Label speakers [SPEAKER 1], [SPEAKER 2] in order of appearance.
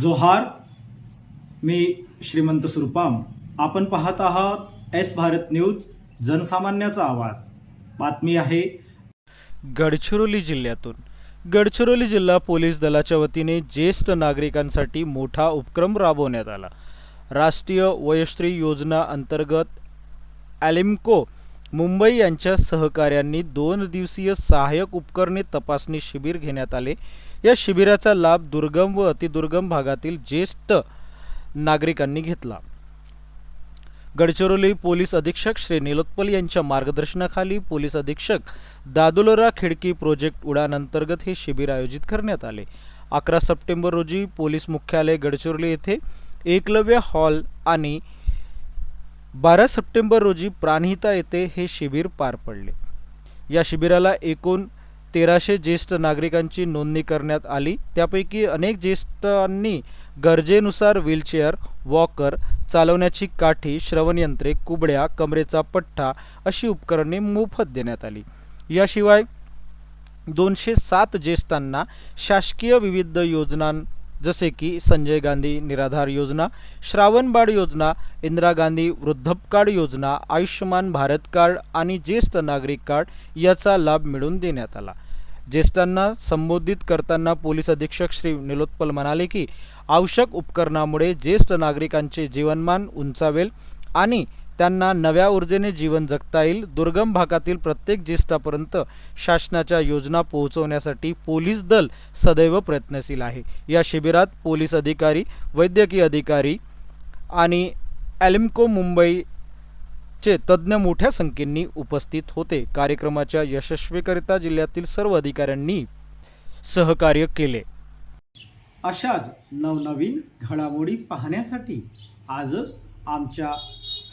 [SPEAKER 1] जोहार मी श्रीमंत सुरपाम. आपण पाहत आहात एस भारत न्यूज जनसामान्याचा आवाज. बातमी आहे.
[SPEAKER 2] गडचिरोली जिल्ह्यातून. गडचिरोली जिल्हा पोलीस दलाच्या वतीने ज्येष्ठ नागरिकांसाठी मोठा उपक्रम राबवण्यात आला. राष्ट्रीय वयश्री योजना अंतर्गत ॲलिम्को मुंबई यांच्या सहकार्यांनी दोन दिवसीय सहाय्यक उपकरणे तपासणी शिबिर घेण्यात आले. या शिबिराचा लाभ दुर्गम व अतिदुर्गम भागातील ज्येष्ठ नागरिकांनी घेतला. गडचिरोली पोलीस अधीक्षक श्री निलोत्पल यांच्या मार्गदर्शनाखाली पोलीस अधीक्षक दादुलोरा खिडकी प्रोजेक्ट उडान अंतर्गत हे शिबिर आयोजित करण्यात आले. अकरा सप्टेंबर रोजी पोलीस मुख्यालय गडचिरोली येथे एकलव्य हॉल आणि बारा सप्टेंबर रोजी प्राणहिता येथे हे शिबिर पार पडले. या शिबिराला एकूण तेराशे ज्येष्ठ नागरिकांची नोंदणी करण्यात आली. त्यापैकी अनेक ज्येष्ठांनी गरजेनुसार व्हीलचेअर वॉकर चालवण्याची काठी श्रवणयंत्रे कुबड्या कमरेचा पठ्ठा अशी उपकरणे मोफत देण्यात आली. याशिवाय दोनशे सात ज्येष्ठांना शासकीय विविध योजनां जसे की संजय गांधी निराधार योजना श्रावणबाळ योजना इंदिरा गांधी वृद्धप योजना आयुष्यमान भारत कार्ड आणि ज्येष्ठ नागरिक कार्ड याचा लाभ मिळवून देण्यात आला. ज्येष्ठांना संबोधित करताना पोलीस अधीक्षक श्री निलोत्पल म्हणाले की आवश्यक उपकरणामुळे ज्येष्ठ नागरिकांचे जीवनमान उंचावेल आणि त्यांना नव्या ऊर्जेने जीवन जगता येईल. दुर्गम भागातील प्रत्येक ज्येष्ठापर्यंत शासनाच्या योजना पोहोचवण्यासाठी पोलीस दल सदैव प्रयत्नशील आहे. या शिबिरात पोलीस अधिकारी वैद्यकीय अधिकारी आणि ॲलिम्को मुंबईचे तज्ज्ञ मोठ्या संख्येने उपस्थित होते. कार्यक्रमाच्या यशस्वीकरिता जिल्ह्यातील सर्व अधिकाऱ्यांनी सहकार्य केले.
[SPEAKER 1] अशाच नवनवीन घडामोडी पाहण्यासाठी आजच आमच्या